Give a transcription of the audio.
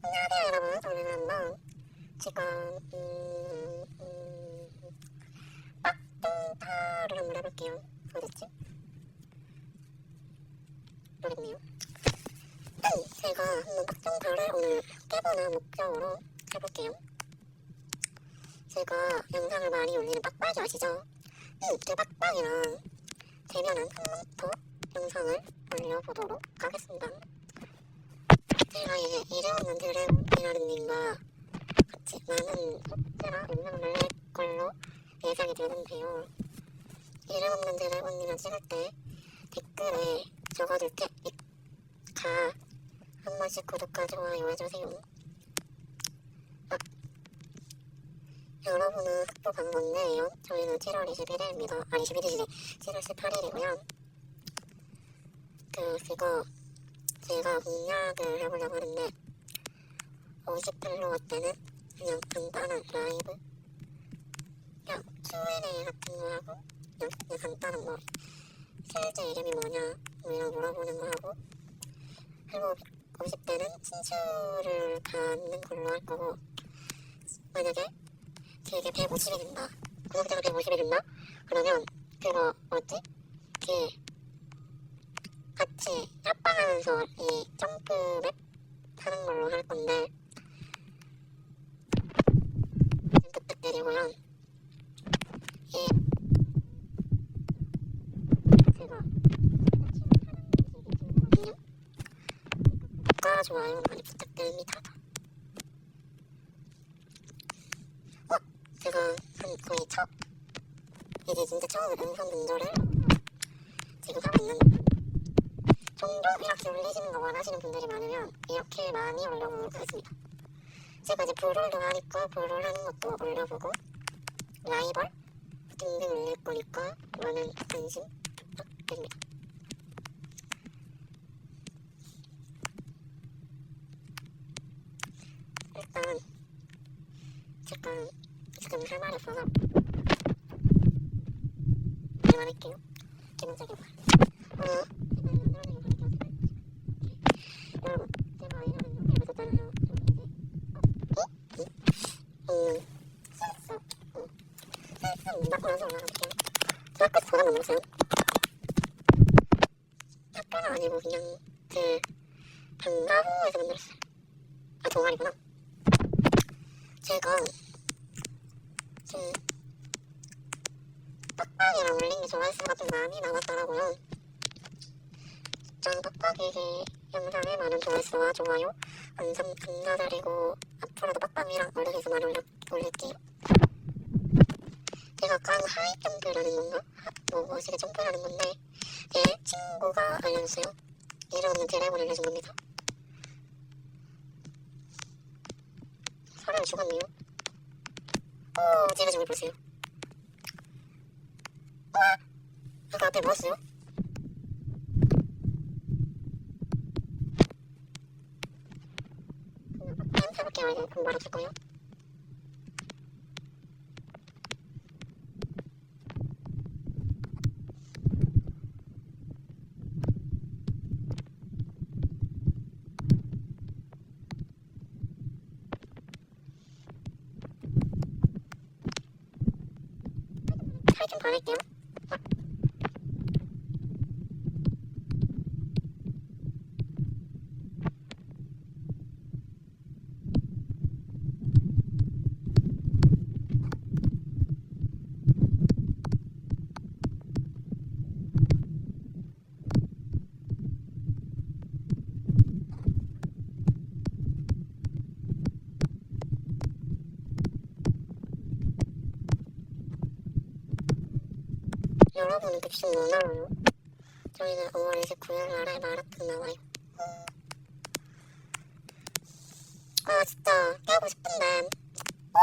안녕하세요 여러분 저는 한번 지금 음, 음, 빡등타를 한번 해볼게요 어딨지? 모르겠네요 음, 제가 한번 빡등타를 오늘 깨보는 목적으로 해볼게요 제가 영상을 많이 올리는 빡빡이 아시죠? 음, 그 빡빡이랑 되면은 한번더 영상을 올려보도록 하겠습니다 이제 이름 없는 드래곤이라는 님과 같이 많은 속세라 영상을 올릴 걸로 예상이 되는데요. 이름 없는 드래곤이랑 찍을 때 댓글에 적어둘 테니까 한 번씩 구독과 좋아요 해주세요. 아, 여러분은 학교 간 건데요. 저희는 7월 21일입니다. 아니 21일이래. 7월 18일이고요. 그 그거 제가 공략을 해보려고 하는데 50플로어 때는 그냥 간단한 라이브 그냥 Q&A 같은 거 하고 그냥, 그냥 간단한 거 실제 이름이 뭐냐 뭐 이런 물어보는 거 하고 그리고 50대는 친추를 갖는 걸로 할 거고 만약에 그게 150이 된다 구독자가 150이 된다 그러면 그거 뭐지? 그 같이 합방하면서 이 점프맵 하는 걸로 할 건데. 좀 부탁드리고요. 이 제가 구독과 좋아요. 많이 부탁드립니다. 어, 제가 한 거의 첫 이제 진짜 처음으로 영상 분절을 지금 하고 있는 이렇게 올리시는 거 원하시는 분들이 많으면 이렇게 많이 올려보도록 하겠습니다. 제가 이제 브롤도 하니까 브롤 하는 것도 올려보고 라이벌 등등 올릴 거니까 많은 관심 부탁드립니다. 일단 잠깐 지금 할 말이 없어서 말할게요. 기본적인 말. 어, 여러분, 제가 이러면 이렇게 했었잖아요. 음, 셀프, 음, 딱 나서 말할게요. 중학교 때 저장 넘었어요. 학교가 아니고 그냥 그 방과후에서 만들었어요. 아, 동아리구나. 제가 그 빡빡이랑 올린 게 조회수가 좀 많이 나왔더라고요. 전 빡빡이 영상에 많은 조회수와 좋아요 완전 감사드리고 앞으로도 빡빡이랑 올려서 많이 올려, 올릴게요. 제가 아까 한 하이 점프라는 건가? 하- 뭐 뭐시게 점프라는 건데 제 친구가 알려줬어요. 이름은 드래곤 알려준 겁니다. 사람이 죽었네요. 오, 제가 죽을 보세요. 와, 아까 앞에 뭐였어요? 그냥 해볼게요. 이제 금방 알아줄 거예요. 살좀 여러분 혹시 뭐 몰라요? 저희는 5월 29일 날에 마라톤 나와요. 아 진짜 깨고 싶은데. 어?